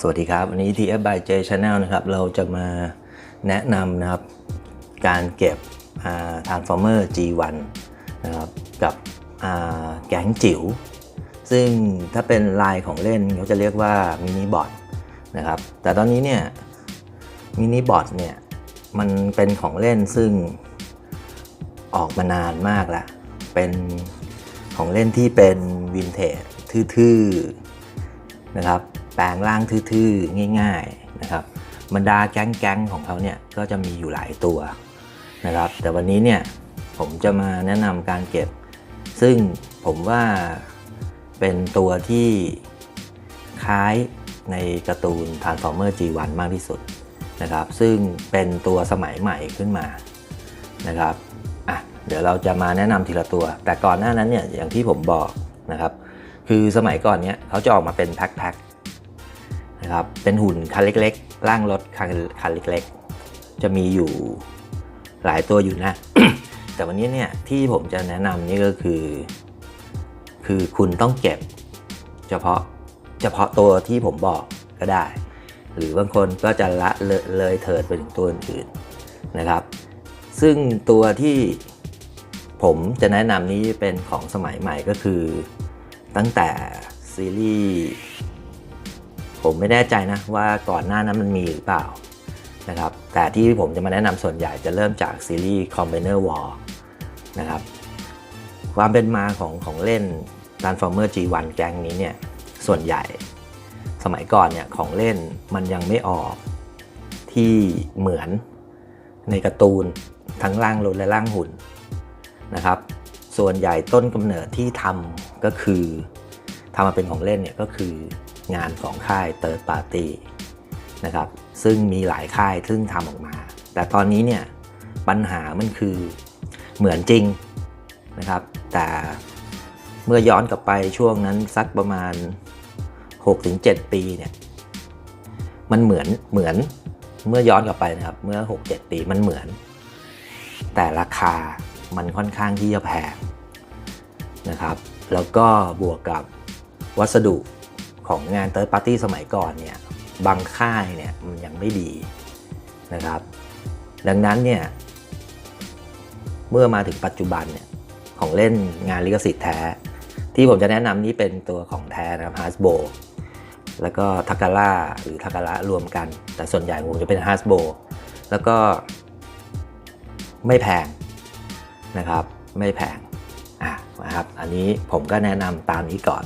สวัสดีครับวันนี้ TF by J Channel นะครับเราจะมาแนะนำนะครับ การเก็บ Transformer G1 นะครับกับแก๊งจิ๋วซึ่งถ้าเป็นลายของเล่นเขาจะเรียกว่ามินิบอทนะครับแต่ตอนนี้เนี่ยมินิบอทเนี่ยมันเป็นของเล่นซึ่งออกมานานมากแล้วเป็นของเล่นที่เป็นวินเทจทื่อๆนะครับ แปลงร่างทื่อๆ ง่าย ๆนะครับบรรดาแก๊งๆของเขาเนี่ยก็จะมีอยู่หลายตัวนะครับ แต่วันนี้เนี่ยผมจะมาแนะนำการเก็บ ซึ่งผมว่าเป็นตัวที่คล้ายในการ์ตูน Transformer G1 มากที่สุดนะครับ ซึ่งเป็นตัวสมัยใหม่ขึ้นมานะครับอะเดี๋ยวเราจะมาแนะนำทีละตัว แต่ก่อนหน้านั้นเนี่ยอย่างที่ผมบอกนะครับ คือสมัยก่อนเนี้ยเขาจะออกมาเป็นแพ็ค นะครับ เป็นหุ่นคันเล็กๆ ร่างรถคันคันเล็กๆ จะมีอยู่หลายตัวอยู่นะ แต่วันนี้เนี่ยที่ผมจะแนะนำนี่ก็คือ คือคุณต้องเก็บ เฉพาะเฉพาะตัวที่ผมบอกก็ได้ หรือบางคนก็จะละเลยเลยเถิดไปถึงตัวอื่นๆนะครับ ซึ่งตัวที่ผมจะแนะนำนี้เป็นของสมัยใหม่ก็คือตั้งแต่ซีรีส์ ผมไม่แน่ใจนะว่าก่อนหน้านั้นมันมีหรือเปล่านะครับแต่ที่ผมจะมาแนะนำส่วนใหญ่จะเริ่มจากซีรีส์ Combiner War นะครับความเป็นมาของของเล่น Transformer G1 แก๊งนี้เนี่ยส่วนใหญ่สมัยก่อนเนี่ยของเล่นมันยังไม่ออกที่เหมือนในการ์ตูนทั้งร่างรถและร่างหุ่นนะครับ ส่วนใหญ่ต้นกำเนิดที่ทำก็คือทำมาเป็นของเล่นเนี่ยก็คือ งานของค่าย Third Party นะครับซึ่งมีหลายค่ายซึ่งทำออกมา แต่ตอนนี้เนี่ยปัญหามันคือเหมือนจริงนะครับ แต่เมื่อย้อนกลับไปช่วงนั้นสักประมาณ 6-7 ปีเนี่ยมันเหมือนเหมือนเมื่อย้อนกลับไปนะครับ เมื่อ 6-7 ปีมันเหมือน แต่ราคามันค่อนข้างที่จะแพงนะครับ แล้วก็บวกกับวัสดุ ของงานเติร์ดปาร์ตี้สมัยก่อนเนี่ยบางค่ายเนี่ยมันยังไม่ดีนะครับ ดังนั้นเนี่ยเมื่อมาถึงปัจจุบันเนี่ยของเล่นงานลิขสิทธิ์แท้ ที่ผมจะแนะนำนี้เป็นตัวของแท้นะครับฮาร์สโบแล้วก็ทาการ่าหรือทาการะรวมกัน แต่ส่วนใหญ่ผมจะเป็นฮาร์สโบแล้วก็ไม่แพงนะครับ ไม่แพงอะนะครับ อันนี้ผมก็แนะนำตามนี้ก่อน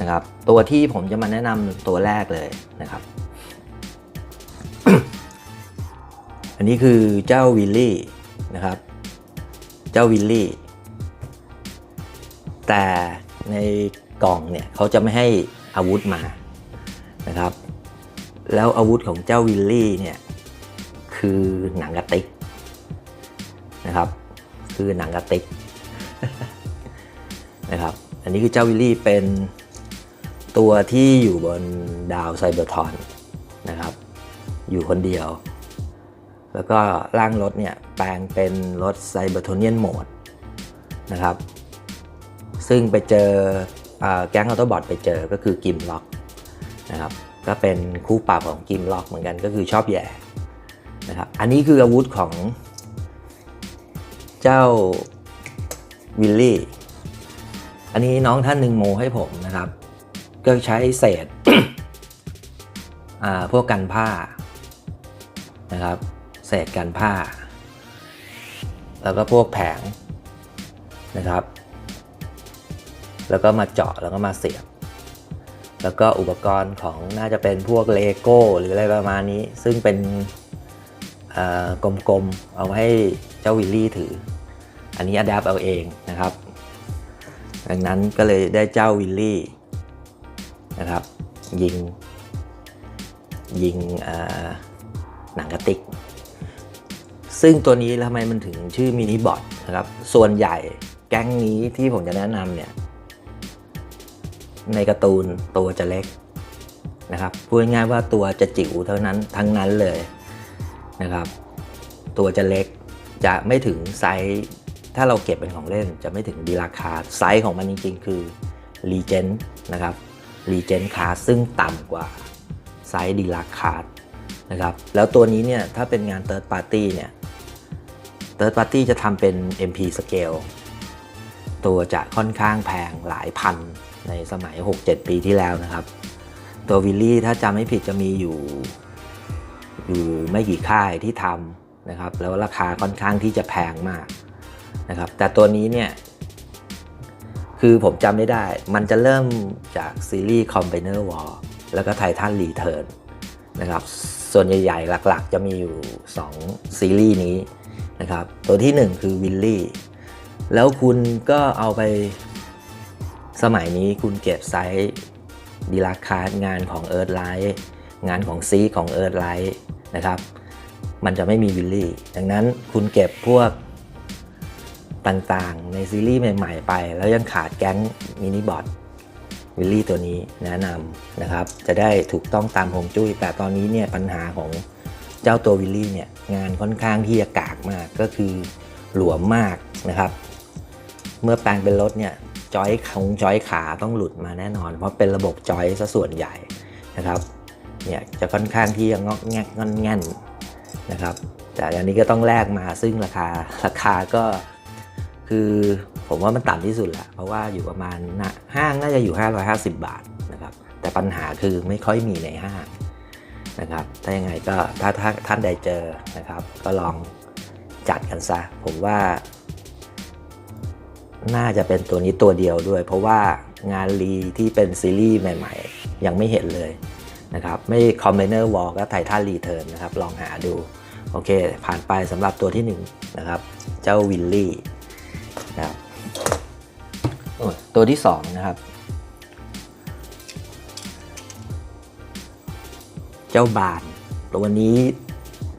นะครับ ตัวที่ผมจะมาแนะนำตัวแรกเลยนะครับ อันนี้คือเจ้าวิลลี่นะครับ เจ้าวิลลี่ แต่ในกล่องเนี่ยเขาจะไม่ให้อาวุธมานะครับ แล้วอาวุธของเจ้าวิลลี่เนี่ยคือหนังกระติกนะครับ คือหนังกระติกนะครับ อันนี้คือเจ้าวิลลี่เป็น ตัวที่อยู่บนดาวไซเบอร์ทอนนะครับ อยู่คนเดียว แล้วก็ร่างรถเนี่ยแปลงเป็นรถไซเบอร์โทเนียนโหมดนะครับ ซึ่งไปเจออแก๊งออโตบอทไปเจอก็คือกิมล็อกนะครับ ก็เป็นคู่ปรับของกิมล็อกเหมือนกันก็คือชอบแย่นะครับ อันนี้คืออาวุธของเจ้าวิลลี่ อันนี้น้องท่านหนึ่งโมให้ผมนะครับ ก็ใช้เศษอ่าพวกกันผ้านะครับ เศษกันผ้า แล้วก็พวกแผงนะครับ แล้วก็มาเจาะแล้วก็มาเสียบ แล้วก็อุปกรณ์ของน่าจะเป็นพวกเลโก้หรืออะไรประมาณนี้ ซึ่งเป็นอ่อกลมๆ เอาไว้ให้เจ้าวิลลี่ถือ อันนี้อัดแอปเอาเองนะครับ ดังนั้นก็เลยได้เจ้าวิลลี่ นะครับ ยิง ยิงหนังกระติก ซึ่งตัวนี้ทำไมมันถึงชื่อมินิบอทนะครับ ส่วนใหญ่แก๊งนี้ที่ผมจะแนะนำเนี่ย ในการ์ตูนตัวจะเล็กนะครับพูดง่ายๆว่าตัวจะจิ๋วเท่านั้นทั้งนั้นเลยนะครับ ตัวจะเล็กจะไม่ถึงไซส์ถ้าเราเก็บเป็นของเล่นจะไม่ถึงดีราคาไซส์ของมันจริง ๆ คือ r e g e n นะครับ r e g e n คาซึ่งต่ำกว่าไซส์ดีลักคาร์ดนะครับแล้วตัวนี้เนี่ยถ้าเป็นงาน Third Party เนี่ย Third Party จะทำเป็น MP Scale ตัวจะค่อนข้างแพงหลายพันในสมัย 6-7 ปีที่แล้วนะครับ ตัววิลลี่ถ้าจำไม่ผิดจะมีอยู่ อยู่ไม่กี่ค่ายที่ทำนะครับ แล้วราคาค่อนข้างที่จะแพงมากนะครับ แต่ตัวนี้เนี่ย คือผมจำไม่ได้ มันจะเริ่มจากซีรีส์ Combiner War แล้วก็ Titan Return นนะครับ ส่วนใหญ่ๆ หลักๆ จะมีอยู่ 2 ซีรีส์นี้นะครับ ตัวที่ 1 คือวิลลี่ แล้วคุณก็เอาไปสมัยนี้คุณเก็บไซส์ดีลาคาร์ดงานของ Earth Light งานของซีของ Earth Light นะครับ มันจะไม่มีวิลลี่ ดังนั้นคุณเก็บพวก ต่างๆ ในซีรีส์ใหม่ๆไป แล้วยังขาดแก๊งมินิบอทวิลลี่ตัวนี้แนะนำนะครับ จะได้ถูกต้องตามฮงจุ้ย แต่ตอนนี้เนี่ยปัญหาของเจ้าตัววิลลี่เนี่ยงานค่อนข้างที่จะกากมากก็คือหลวมมากนะครับ เมื่อแปลงเป็นรถเนี่ยจอยของจอยขาต้องหลุดมาแน่นอน เพราะเป็นระบบจอยซะส่วนใหญ่นะครับเนี่ยจะค่อนข้างที่จะงอกแงกงอนแง่นนะครับ แต่อันนี้ก็ต้องแลกมาซึ่งราคาราคาก็ คือผมว่ามันต่ำที่สุดแหละเพราะว่าอยู่ประมาณนะห้างน่าจะอยู่ 550 บาทนะครับแต่ปัญหาคือไม่ค่อยมีในห้างนะครับถ้ายังไงก็ถ้าถ้าท่านใดเจอนะครับ ก็ลองจัดกันซะ ผมว่า น่าจะเป็นตัวนี้ตัวเดียวด้วย เพราะว่างานรีที่เป็นซีรีส์ใหม่ ๆ ยังไม่เห็นเลยนะครับไม่ Combiner War ก็ไททันรีเทิร์นนะครับ ลองหาดู โอเค ผ่านไปสำหรับตัวที่1นะครับ เจ้าวิลลี่ นะครับตัวที่2นะครับ เจ้าบานตัวนี้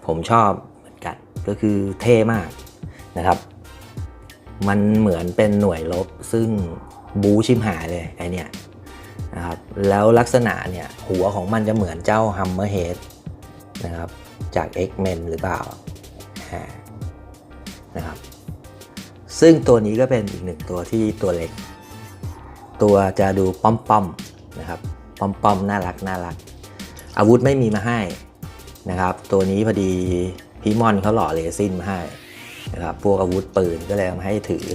ผมชอบเหมือนกันก็คือเท่มากนะครับ มันเหมือนเป็นหน่วยลบซึ่งบูชิมหายเลยไอเนี่ยนะครับแล้วลักษณะเนี่ยหัวของมันจะเหมือนเจ้าฮัมเมอร์เฮดนะครับจาก X-Men หรือเปล่านะครับ ซึ่งตัวนี้ก็เป็นอีกหนึ่งตัวที่ตัวเล็ก ตัวจะดูป้อมๆนะครับป้อมๆน่ารักน่ารัก อาวุธไม่มีมาให้นะครับ ตัวนี้พอดีพี่มอนเขาหล่อเลซินมาให้นะครับพวกอาวุธปืนก็เลยมาให้ถือ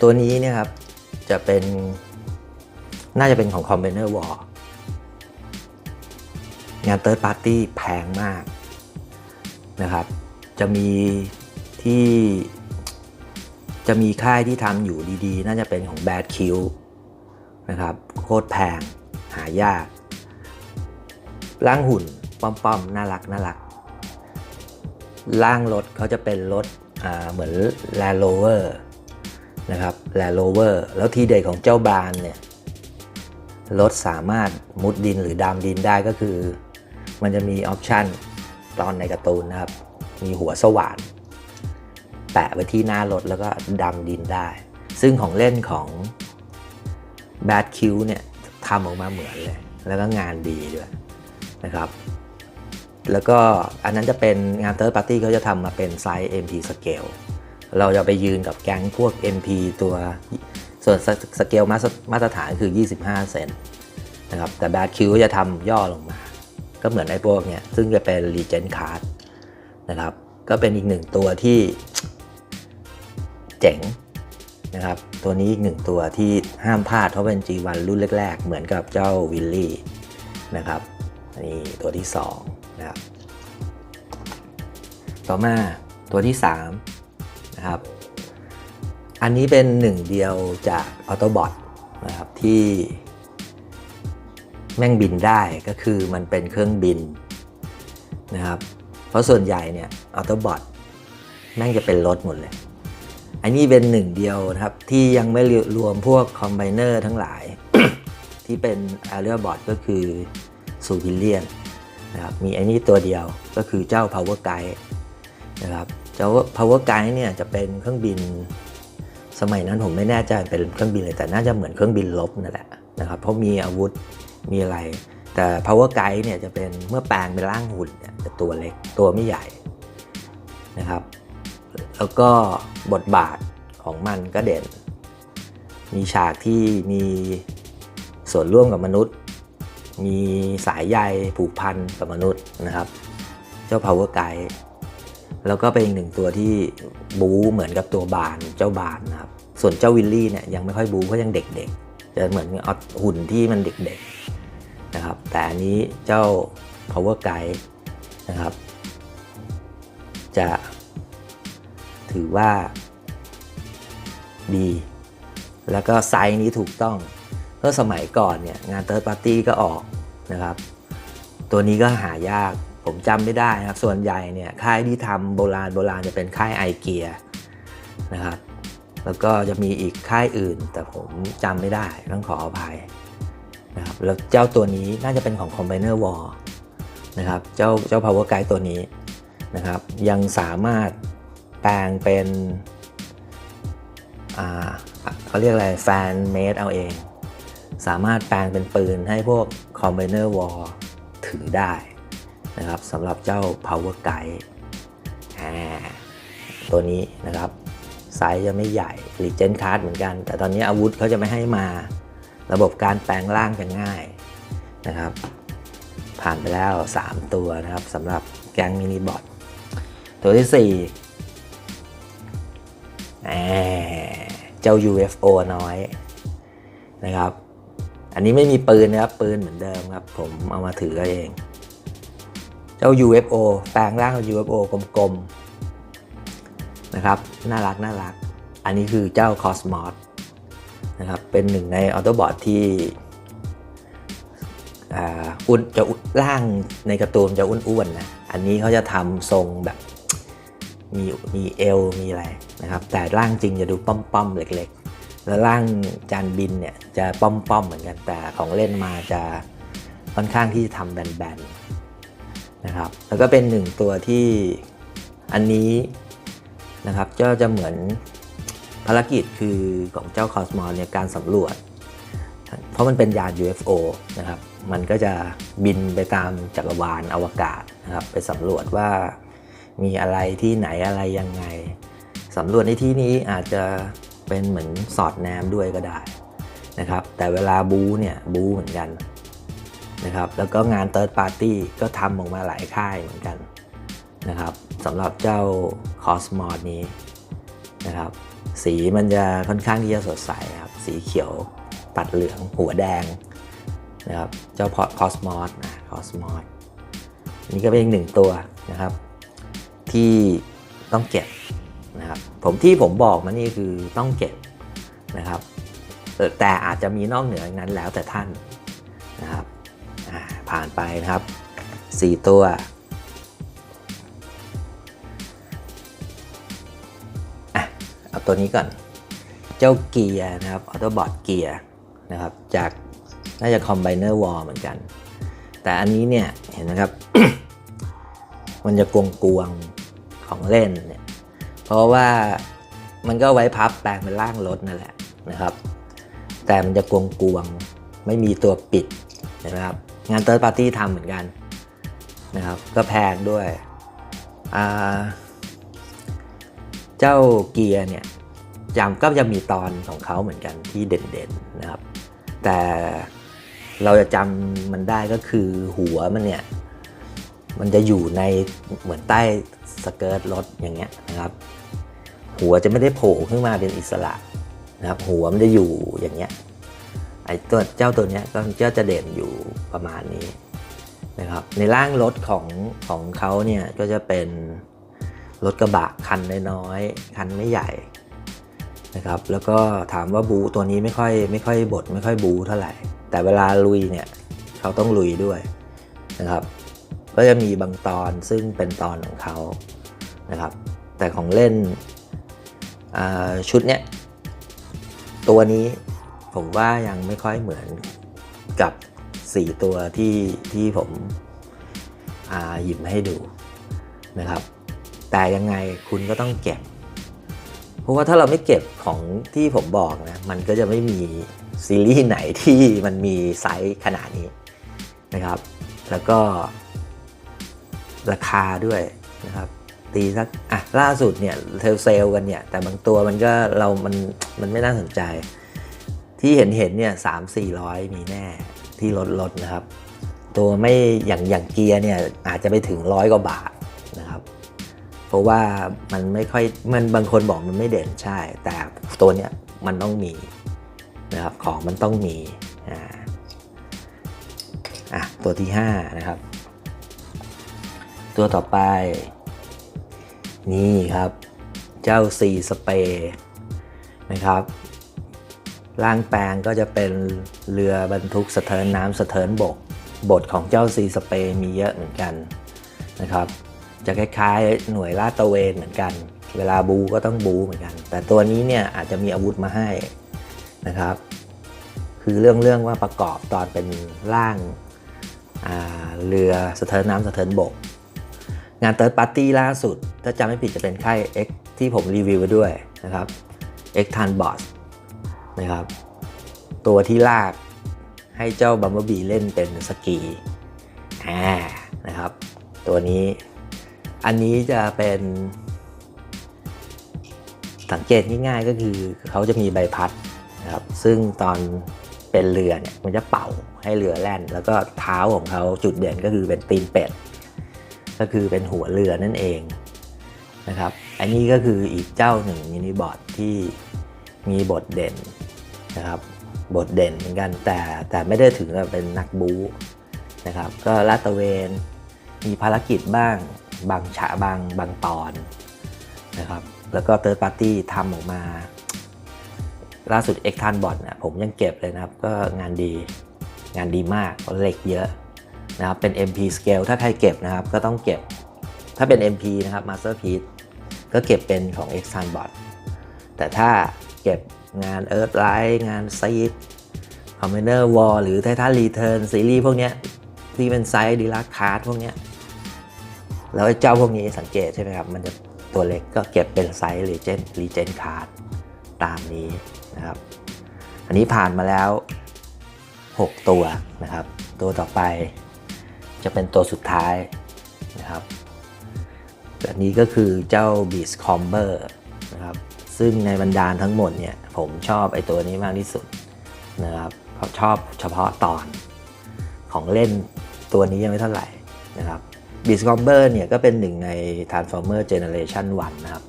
ตัวนี้เนี่ยครับจะเป็นน่าจะเป็นของ Combiner War งาน Third Party แพงมากนะครับ จะมีที่ จะมีค่ายที่ทำอยู่ดีๆ น่าจะเป็นของ Bad Q นะครับโคตรแพง หายากร่างหุ่นป้อมๆ น่ารักน่ารักร่างรถเขาจะเป็นรถเหมือน Land Rover นะครับ Land Rover แล้วทีเด็ดของเจ้าบานเนี่ยรถสามารถมุดดินหรือดามดินได้ก็คือ มันจะมีออปชันตอนในการ์ตูนนะครับ มีหัวสว่าน แปะไว้ที่หน้ารถแล้วก็ดำดินได้ ซึ่งของเล่นของ Bad Q เนี่ยทำออกมาเหมือนเลย แล้วก็งานดีด้วยนะครับ แล้วก็อันนั้นจะเป็นงาน Third Party เขาจะทำมาเป็นไซส์ MP Scale เราจะไปยืนกับแก๊งพวก MP ตัวส่วนสเกลมาตรฐานคือ 25 เซนนะครับ แต่ Bad Q จะทำย่อลงมา ก็เหมือนไอ้พวกเนี่ยซึ่งจะเป็น Legend Card นะครับ ก็เป็นอีกหนึ่งตัวที่ เจ๋งนะครับ ตัวนี้อีกหนึ่งตัวที่ห้ามพลาดเพราะเป็น G1 รุ่นแรกๆ เหมือนกับเจ้าวิลลี่นะครับนี่ตัวที่2นะครับ ต่อมาตัวที่3นะครับ อันนี้เป็นหนึ่งเดียวจาก Autobot นะครับที่แม่งบินได้ก็คือมันเป็นเครื่องบินนะครับ เพราะส่วนใหญ่เนี่ย Autobot แม่งจะเป็นรถหมดเลย อันนี้เป็นหนึ่งเดียวนะครับ ที่ยังไม่รวมพวกคอมไบเนอร์ทั้งหลาย ที่เป็น a r e a Bot ก็คือซูพิเลียนนะครับมีอันนี้ตัวเดียวก็คือเจ้า Power Guide นะครับเจ้า Power Guide เนี่ยจะเป็นเครื่องบิน สมัยนั้นผมไม่แน่ใจเป็นเครื่องบินเลยแต่น่าจะเหมือนเครื่องบินลบนั่นแหละนะครับเพราะมีอาวุธมีอะไร แต่ Power Guide เนี่ยจะเป็นเมื่อแปลงเป็นร่างหุ่นเนี่ยจะตัวเล็กตัวไม่ใหญ่นะครับ แล้วก็ บทบาทของมันก็เด่น มีฉากที่มีส่วนร่วมกับมนุษย์ มีสายใยผูกพันกับมนุษย์นะครับ เจ้า power guide แล้วก็เป็นอีกหนึ่งตัวที่บู๊เหมือนกับตัวบานเจ้าบานนะครับ ส่วนเจ้าวิลลี่เนี่ยยังไม่ค่อยบู๊เพราะยังเด็กๆ จะเหมือนเอาหุ่นที่มันเด็กๆนะครับ แต่อันนี้เจ้า power guide นะครับ จะ ถือว่าดี แล้วก็ไซส์นี้ถูกต้องเมื่อสมัยก่อนเนี่ยงานเ h ิร์ p ปาร์ตี้ก็ออกนะครับ ตัวนี้ก็หายากผมจำไม่ได้นะครับ ส่วนใหญ่เนี่ยค่ายที่ทำโบราณโบราณจะเป็นค่ายไอเกียนะครับ แล้วก็จะมีอีกค่ายอื่น แต่ผมจำไม่ได้ต้องขออภัยนะครับแล้วเจ้าตัวนี้น่าจะเป็นของ Combiner War นะครับเจ้าเจ้า Power Guide ตัวนี้นะครับ ยังสามารถ แปลงเป็นอ่าเขาเรียกอะไรแฟนเมดเอาเอง สามารถแปลงเป็นปืนให้พวก Combiner War ถือได้นะครับสำหรับเจ้า Power Guide ตัวนี้นะครับ ไซส์จะไม่ใหญ่ Legend Card เหมือนกัน แต่ตอนนี้อาวุธเขาจะไม่ให้มา ระบบการแปลงร่างจะง่ายนะครับ ผ่านไปแล้ว 3 ตัวนะครับสำหรับแกงมินิบอทตัวที่ 4 เจ้า UFO น้อยนะครับ อันนี้ไม่มีปืนนะครับ ปืนเหมือนเดิมครับ ผมเอามาถือเอง เจ้า UFO แปลงร่างเป็น UFO กลมๆนะครับ น่ารักน่ารัก อันนี้คือเจ้า Cosmos นะครับ เป็นหนึ่งในออโตบอทที่อุ่นจะอุ่นร่างในการ์ตูนจะอ้วนๆนะ อันนี้เขาจะทำทรงแบบมีมีเอวมีอะไร นะครับแต่ร่างจริงจะดูป้อมๆเล็กๆ แล้วร่างจานบินเนี่ยจะป้อมๆเหมือนกันแต่ของเล่นมาจะค่อนข้างที่จะทำแบนๆนะครับแล้วก็เป็นหนึ่งตัวที่อันนี้นะครับก็จะเหมือนภารกิจคือของเจ้าคอสมอลเนี่ยการสำรวจ เพราะมันเป็นยาน UFO นะครับมันก็จะบินไปตามจักรวาลอวกาศนะครับไปสำรวจว่ามีอะไรที่ไหนอะไรยังไง สำรวจในที่นี้อาจจะเป็นเหมือนสอดแนมด้วยก็ได้นะครับ แต่เวลาบูเนี่ยบูเหมือนกันนะครับ แล้วก็งาน Third Party ก็ทำออกมาหลายค่ายเหมือนกันนะครับสำหรับเจ้า Cosmos นี้นะครับ สีมันจะค่อนข้างที่จะสดใสครับ สีเขียวตัดเหลืองหัวแดงนะครับ เจ้าพอคอสมอสนะคอสมอสนี่ก็เป็นอีกหนึ่งตัวนะครับ ที่ต้องเก็บ นะครับ ผมที่ผมบอกมานี่คือต้องเก็บนะครับแต่อาจจะมีนอกเหนือนั้นแล้วแต่ท่านนะครับผ่านไปนะครับ 4 ตัวอเอาตัวนี้ก่อน เจ้าเกียร์นะครับออโตบอทเกียร์นะครับ จากน่าจะ Combiner War เหมือนกัน แต่อันนี้เนี่ย เห็นนะครับ มันจะกวงกวงของเล่นเนี่ย ราะว่ามันก็ไว้พับแปลงเป็นร่างรถนั่นแหละนะครับ แต่มันจะกวงกวงๆไม่มีตัวปิดนะครับงานเติร์ดปาร์ตี้ทำเหมือนกันนะครับ ก็แพงด้วยเจ้าเกียร์เนี่ยจำก็จะมีตอนของเขาเหมือนกันที่เด่นๆนะครับ แต่เราจะจำมันได้ก็คือหัวมันเนี่ย มันจะอยู่ในเหมือนใต้สเกิร์ตรถอย่างเงี้ยนะครับ หัวจะไม่ได้โผล่ขึ้นมาเป็นอิสระนะครับ หัวมันจะอยู่อย่างเงี้ยไอ้ตัวเจ้าตัวเนี้ยก็ก็จะเด่นอยู่ประมาณนี้นะครับ ในร่างรถของของเขาเนี่ยก็จะเป็นรถกระบะคันน้อยๆคันไม่ใหญ่นะครับ แล้วก็ถามว่าบูตัวนี้ไม่ค่อยไม่ค่อยบดไม่ค่อยบูเท่าไหร่ แต่เวลาลุยเนี่ยเขาต้องลุยด้วยนะครับ ก็จะมีบางตอนซึ่งเป็นตอนของเขานะครับ แต่ของเล่น ชุดเนี้ยตัวนี้ผมว่ายังไม่ค่อยเหมือนกับ 4 ตัวที่ที่ผมหยิบมาให้ดูนะครับ แต่ยังไงคุณก็ต้องเก็บ เพราะว่าถ้าเราไม่เก็บของที่ผมบอกนะ มันก็จะไม่มีซีรีส์ไหนที่มันมีไซส์ขนาดนี้นะครับ แล้วก็ราคาด้วยนะครับ ตีสักอะล่าสุดเนี่ยเทลเซลกันเนี่ย แต่บางตัวมันก็เรา มันมันไม่น่าสนใจ ที่เห็นเห็นเนี่ยสามสี่ร้อยมีแน่ที่ลดลดนะครับ ตัวไม่อย่างอย่างเกียร์เนี่ยอาจจะไปถึงร้อยกว่าบาทนะครับ เพราะว่ามันไม่ค่อยมันบางคนบอกมันไม่เด่นใช่ แต่ตัวเนี้ยมันต้องมีนะครับของมันต้องมีอ่าอะตัวที่5นะครับ ตัวต่อไป นี่ครับ เจ้า C สเปรนะครับ ร่างแปลงก็จะเป็นเรือบรรทุกสะเทินน้ำสะเทินบก บทของเจ้า C สเปรมีเยอะเหมือนกันนะครับ จะคล้ายๆหน่วยลาดตระเวนเหมือนกัน เวลาบูก็ต้องบูเหมือนกัน แต่ตัวนี้เนี่ยอาจจะมีอาวุธมาให้นะครับ คือเรื่องเรื่องว่าประกอบตอนเป็นร่างเรือสะเทินน้ำสะเทินบก งานเติร์ดปาร์ตี้ล่าสุด ถ้าจำไม่ผิดจะเป็นค่าย X ที่ผมรีวิวไว้ด้วยนะครับ X t a n b o s นะครับ ตัวที่ลากให้เจ้าบัมเบอร์บีเล่นเป็นสกีอ่านะครับ ตัวนี้อันนี้จะเป็น สังเกตง่ายๆก็คือเขาจะมีใบพัดนะครับ ซึ่งตอนเป็นเรือเนี่ยมันจะเป่าให้เรือแล่น แล้วก็เท้าของเขาจุดเด่นก็คือเป็นตีนเป็ด ก็คือเป็นหัวเรือนั่นเองนะครับ อันนี้ก็คืออีกเจ้าหนึ่งมินิบอร์ดที่มีบทเด่นนะครับ บทเด่นเหมือนกันแต่แต่ไม่ได้ถึงกับเป็นนักบู๊นะครับ ก็ลาดตระเวน มีภารกิจบ้าง บางฉะบางบางตอนนะครับ แล้วก็เติร์ดปาร์ตี้ทำออกมา ล่าสุดเอ็กทานบอดเนี่ยผมยังเก็บเลยนะครับ ก็งานดีงานดีมากเพราะเหล็กเยอะ นะครับเป็น MP scale ถ้าใครเก็บนะครับก็ต้องเก็บ ถ้าเป็น MP นะครับ Masterpiece ก็เก็บเป็นของ X t a n b o t แต่ถ้าเก็บงาน Earthlight งาน Seed Commander War หรือไททัน Return ซีรีส์พวกเนี้ยที่เป็นไซส์ดีลักคาร์ดพวกเนี้ยแล้วเจ้าพวกนี้สังเกตใช่ไหมครับ มันจะตัวเล็กก็เก็บเป็นไซส์ Legend Legend Card ตามนี้นะครับ อันนี้ผ่านมาแล้ว 6 ตัวนะครับ ตัวต่อไป จะเป็นตัวสุดท้ายนะครับอันนี้ก็คือเจ้า Beast Comber นะครับซึ่งในบรรดาทั้งหมดเนี่ยผมชอบไอ้ตัวนี้มากที่สุดนะครับเพราะชอบเฉพาะตอนของเล่นตัวนี้ยังไม่เท่าไหร่นะครับ Beast Comber เนี่ยก็เป็นหนึ่งใน Transformer Generation 1 นะครับ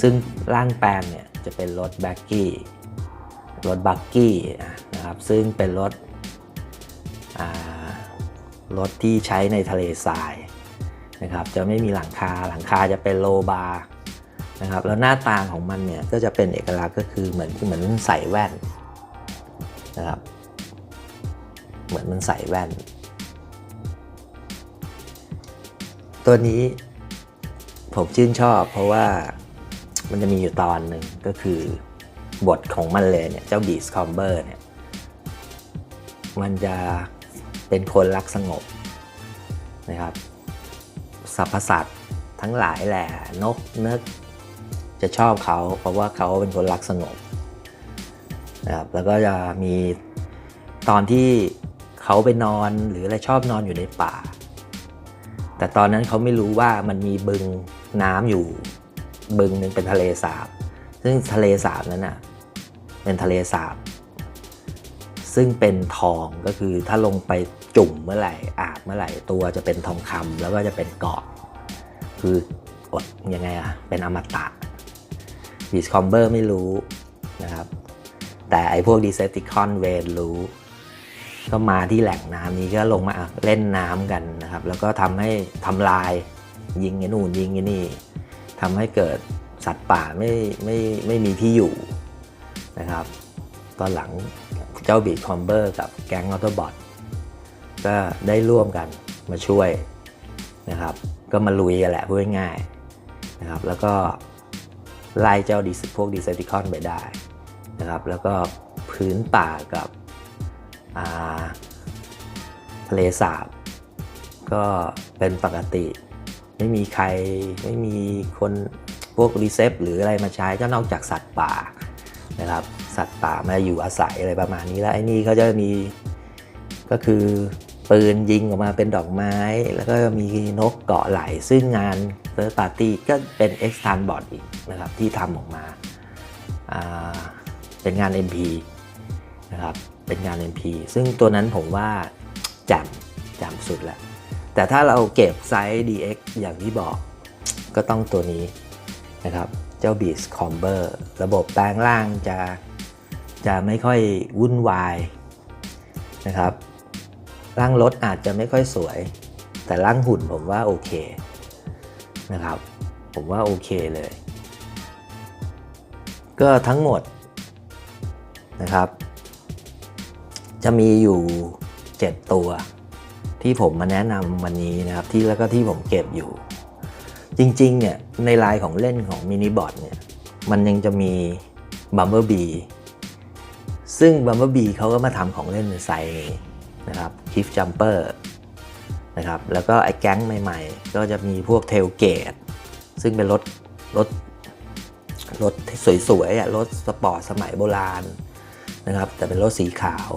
ซึ่งร่างแปลงเนี่ยจะเป็นรถแบ็กกี้รถบักกี้นะครับซึ่งเป็นรถอ่า รถที่ใช้ในทะเลทรายนะครับจะไม่มีหลังคาหลังคาจะเป็นโลบาร์นะครับแล้วหน้าตาของมันเนี่ยก็จะเป็นเอกลักษณ์ก็คือเหมือนเหมือนใส่แว่นนะครับเหมือนมันใส่แว่น ตัวนี้ผมชื่นชอบเพราะว่ามันจะมีอยู่ตอนหนึ่งก็คือบทของมันเลยเนี่ย เจ้าบีสคอมเบอร์เนี่ย มันจะ เป็นคนรักสงบนะครับสรรพสัตว์ทั้งหลายแหละนกเนึกจะชอบเขาเพราะว่าเขาเป็นคนรักสงบนะครับแล้วก็จะมีตอนที่เขาไปนอนหรืออะไรชอบนอนอยู่ในป่า แต่ตอนนั้นเขาไม่รู้ว่ามันมีบึงน้ำอยู่บึงหนึ่งเป็นทะเลสาบ ซึ่งทะเลสาบนั้นน่ะเป็นทะเลสาบ ซึ่งเป็นทองก็คือถ้าลงไปจุ่มเมื่อไหร่อาบเมื่อไหร่ตัวจะเป็นทองคำแล้วก็จะเป็นเกาะ คืออดยังไงอะเป็นอมตะบีสคอมเบอร์ไม่รู้นะครับ แต่ไอพวกดีเซติคอนเวนรู้ ก็มาที่แหล่งน้ำนี้ก็ลงมาเล่นน้ำกันนะครับ แล้วก็ทำให้ทำลายยิงไอ้นู่นยิงไอ้นี่ทำให้เกิดสัตว์ป่าไม่ไม่ไม่มีที่อยู่นะครับ ตอนหลัง เจ้าบีคอมเบอร์กับแก๊งออโตบอทก็ได้ร่วมกันมาช่วยนะครับ ก็มาลุยกันแหละพูดง่ายๆนะครับ แล้วก็ไล่เจ้าดีพวกดีเซติคอนไปได้นะครับ แล้วก็พื้นป่ากับทะเลสาบ ก็เป็นปกติ ไม่มีใครไม่มีคนพวกรีเซฟหรืออะไรมาใช้ก็นอกจากสัตว์ป่านะครับ สัตว์ป่ามาอยู่อาศัยอะไรประมาณนี้แล้วไอ้นี่เขาจะมีก็คือปืนยิงออกมาเป็นดอกไม้ แล้วก็มีนกเกาะไหล ซึ่งงานเฟิร์สปาร์ตี้ก็เป็น X t a n b o r d อีกนะครับที่ทำออกมาเป็นงาน MP นะครับเป็นงาน MP ซึ่งตัวนั้นผมว่าจ่มแจ่มสุดแล้ว แต่ถ้าเราเก็บไซส์ DX อย่างที่บอกก็ต้องตัวนี้นะครับ เจ้า Beats Comber ระบบแปลงล่างจะ จะไม่ค่อยวุ่นวายนะครับร่างรถอาจจะไม่ค่อยสวย แต่ร่างหุ่นผมว่าโอเคนะครับ ผมว่าโอเคเลย ก็ทั้งหมดนะครับ จะมีอยู่ 7 ตัว ที่ผมมาแนะนำวันนี้นะครับที่แล้วก็ที่ผมเก็บอยู่ จริงๆเนี่ยในลายของเล่นของมินิบอ t เนี่ยมันยังจะมี Bumblebee ซึ่ง Bumblebee เขาก็มาทำของเล่นในไซส์นี้นะครับ Cliff Jumper นะครับแล้วก็ไอ้แก๊งใหม่ๆ ก็จะมีพวก Tailgate ซึ่งเป็นรถรถรถสวยๆอะรถสปอร์ตสมัยโบราณนะครับแต่เป็นรถสีขาว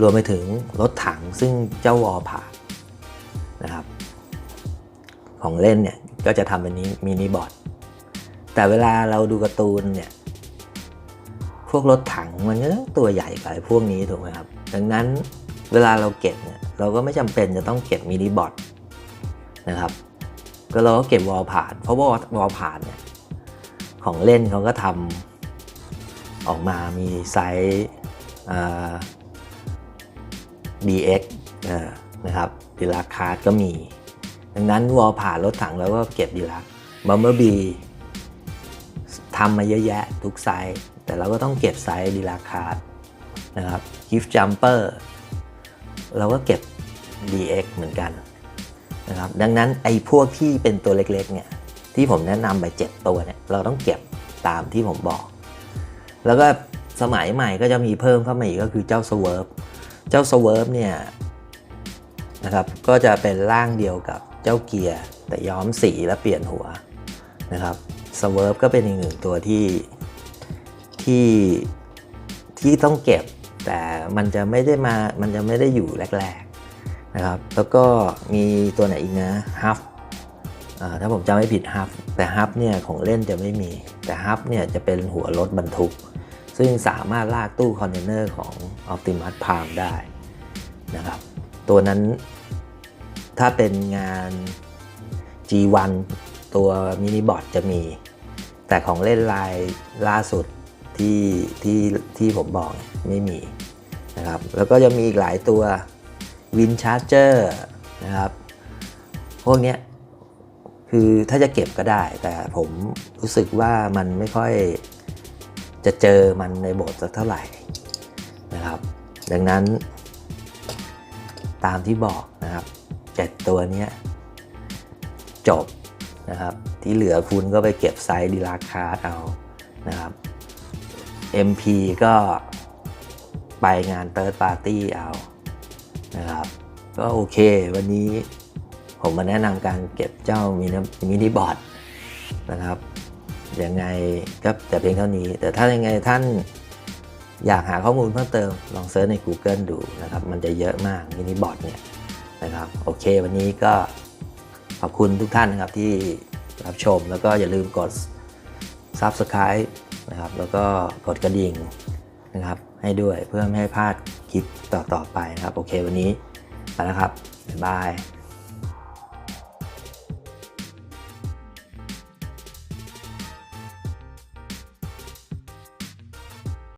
รวมไปถึงรถถังซึ่งเจ้าวอลผ่านะครับ ของเล่นเนี่ยก็จะทำเป็นนี้มินิบอร์ดแต่เวลาเราดูการ์ตูนเนี่ย พวกรถถังมันก็ต้องตัวใหญ่กว่าไอ้พวกนี้ถูกไหมครับ ดังนั้นเวลาเราเก็บเนี่ยเราก็ไม่จำเป็นจะต้องเก็บมินิบอร์ดนะครับ ก็เราก็เก็บวอลผ่าน เพราะว่าวอลผ่านเนี่ยของเล่นเขาก็ทำออกมามีไซส์อ่า BX นะครับดีลักคาร์ดก็มี ดังนั้นวอลผ่านรถถังแล้วก็เก็บดีลักบัมเบอร์บีทำมาเยอะแยะทุกไซส์ แต่เราก็ต้องเก็บไซส์ดีลักคาร์ดนะครับกิฟต์จัมเปอร์เราก็เก็บ DX เหมือนกันนะครับดังนั้นไอ้พวกที่เป็นตัวเล็กๆเนี่ยที่ผมแนะนำไป7ตัวเนี่ยเราต้องเก็บตามที่ผมบอก แล้วก็สมัยใหม่ก็จะมีเพิ่มเข้ามาอีกก็คือเจ้า Swerve เจ้า Swerve เนี่ยนะครับก็จะเป็นร่างเดียวกับเจ้าเกียร์แต่ย้อมสีและเปลี่ยนหัวนะครับ Swerve ก็เป็นอีกหนึ่งตัวที่ ที่ที่ต้องเก็บ แต่มันจะไม่ได้มามันจะไม่ได้อยู่แรกๆนะครับแล้วก็มีตัวไหนอีกนะ Huff อ่าถ้าผมจำไม่ผิดฮับแต่ฮับเนี่ยของเล่นจะไม่มีแต่ฮับเนี่ยจะเป็นหัวรถบรรทุก ซึ่งสามารถลากตู้คอนเทนเนอร์ของ Optimus Prime ได้นะครับ ตัวนั้นถ้าเป็นงาน G1 ตัวมินิบอ t จะมี แต่ของเล่นลายล่าสุด ที่ที่ที่ผมบอกเนี่ยไม่มีนะครับแล้วก็จะมีอีกหลายตัว Win Charger นะครับ พวกเนี้ยคือถ้าจะเก็บก็ได้ แต่ผมรู้สึกว่ามันไม่ค่อยจะเจอมันในโบสสักเท่าไหร่นะครับ ดังนั้น ตามที่บอกนะครับเจ็ดตัวนี้จบนะครับ ที่เหลือคุณก็ไปเก็บไซส์ดีลาคาร์ดเอานะครับ MP ก็ไปงาน Third Party เอานะครับ ก็โอเควันนี้ผมมาแนะนำการเก็บเจ้ามินิมินิบอร์ดนะครับยังไงก็แต่เพียงเท่านี้ แต่ถ้ายังไงท่านอยากหาข้อมูลเพิ่มเติม ลองเซิร์ชใน Google ดูนะครับ มันจะเยอะมากมินิบอร์ดเนี่ยนะครับ โอเค วันนี้ก็ขอบคุณทุกท่านนะครับที่รับชมแล้วก็อย่าลืมกด Subscribe นะครับ แล้วก็กดกระดิ่งนะครับให้ด้วยเพื่อไม่ให้พลาดคลิปต่อๆไปนะครับ โอเควันนี้ไปแล้วครับ บ๊ายบาย